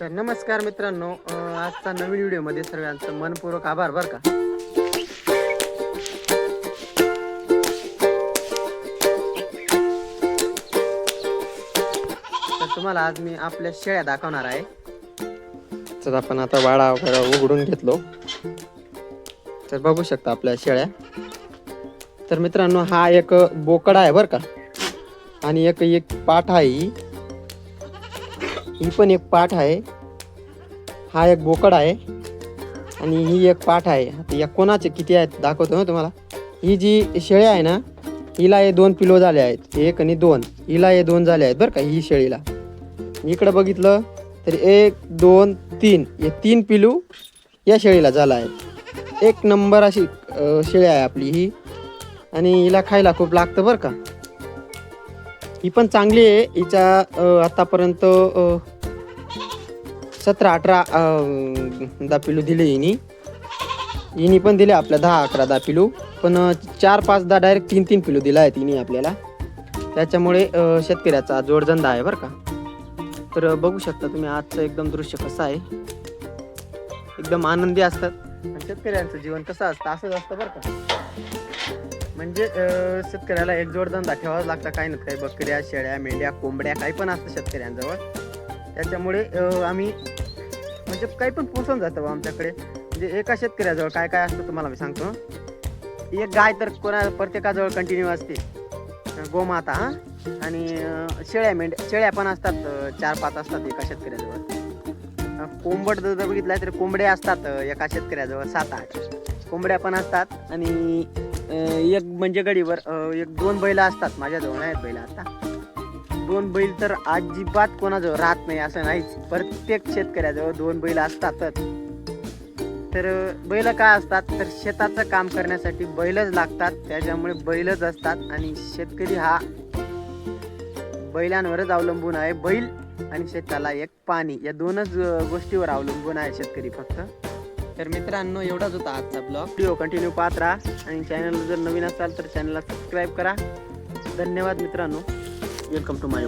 तर नमस्कार मित्रांनो आजचा नवीन व्हिडिओमध्ये सर्वांचं मनपूर्वक आभार बरं का? तर तुम्हाला आज मी आपल्या शेळ्या दाखवणार आहे. तर आपण आता वाडा वगैरे उघडून घेतलो. तर बघू शकता आपल्या शेळ्या. तर मित्रांनो हा एक बोकडा आहे बरं का? आणि एक एक पाठ आहे ही पण एक पाठ आहे. हा एक बोकड आहे आणि ही एक पाठ आहे. आता या कोणाचे किती आहेत दाखवतो ना तुम्हाला. ही जी शेळी आहे ना हिला हे दोन पिलो झाले आहेत. एक आणि दोन. हिला हे दोन झाले आहेत बरं का ही शेळीला. इकडं बघितलं तर एक दोन तीन. हे तीन पिलू या शेळीला झाला आहे. एक नंबर अशी शेळी आहे आपली ही. आणि हिला खायला खूप लागतं बरं का. ही पण चांगली आहे. हिच्या आतापर्यंत सतरा अठरा दहा पिलू दिले हिनी. हिनी पण दिले आपल्या दहा अकरा दहा पिलू. पण चार पाच दहा डायरेक्ट तीन तीन पिलू दिला आहे तिने आपल्याला. त्याच्यामुळे शेतकऱ्याचा जोडधंदा आहे बरं का. तर बघू शकता तुम्ही आजचं एकदम दृश्य कसं आहे. एकदम आनंदी असतात. शेतकऱ्यांचं जीवन कसं असतं असंच असतं बरं का. म्हणजे शेतकऱ्याला एक जोडधंदा ठेवावाच लागतं. काही ना काही बकऱ्या शेळ्या मेंढ्या कोंबड्या काही पण असतं शेतकऱ्यांजवळ. त्याच्यामुळे आम्ही म्हणजे काही पण पोसून जातं आमच्याकडे. म्हणजे एका शेतकऱ्याजवळ काय काय असतं तुम्हाला मी सांगतो. एक गाय तर कोणा प्रत्येकाजवळ कंटिन्यू असते. गोमाता हां. आणि शेळ्या मेंढ्या शेळ्या पण असतात चार पाच असतात एका शेतकऱ्याजवळ. कोंबड जर बघितलं तर कोंबड्या असतात एका शेतकऱ्याजवळ सात आठ. कोंबड्या पण असतात आणि एक म्हणजे गडीवर एक दोन बैल असतात माझ्याजवळ आहेत बैल आता. दोन बैल तर अजिबात कोणाजवळ राहत नाही असं नाहीच. प्रत्येक शेतकऱ्याजवळ दोन बैल असतातच. तर बैल काय असतात? तर शेताचं काम करण्यासाठी बैलच लागतात त्याच्यामुळे बैलच असतात. आणि शेतकरी हा बैलांवरच अवलंबून आहे बैल आणि शेताला एक पाणी. या दोनच गोष्टीवर अवलंबून आहे शेतकरी फक्त. तर मित्रांनो एवढाच होता आजचा ब्लॉग. व्हिडिओ कंटिन्यू पाहत राहा. आणि चॅनल जर नवीन असाल तर चॅनलला सबस्क्राईब करा. धन्यवाद मित्रांनो. Welcome to my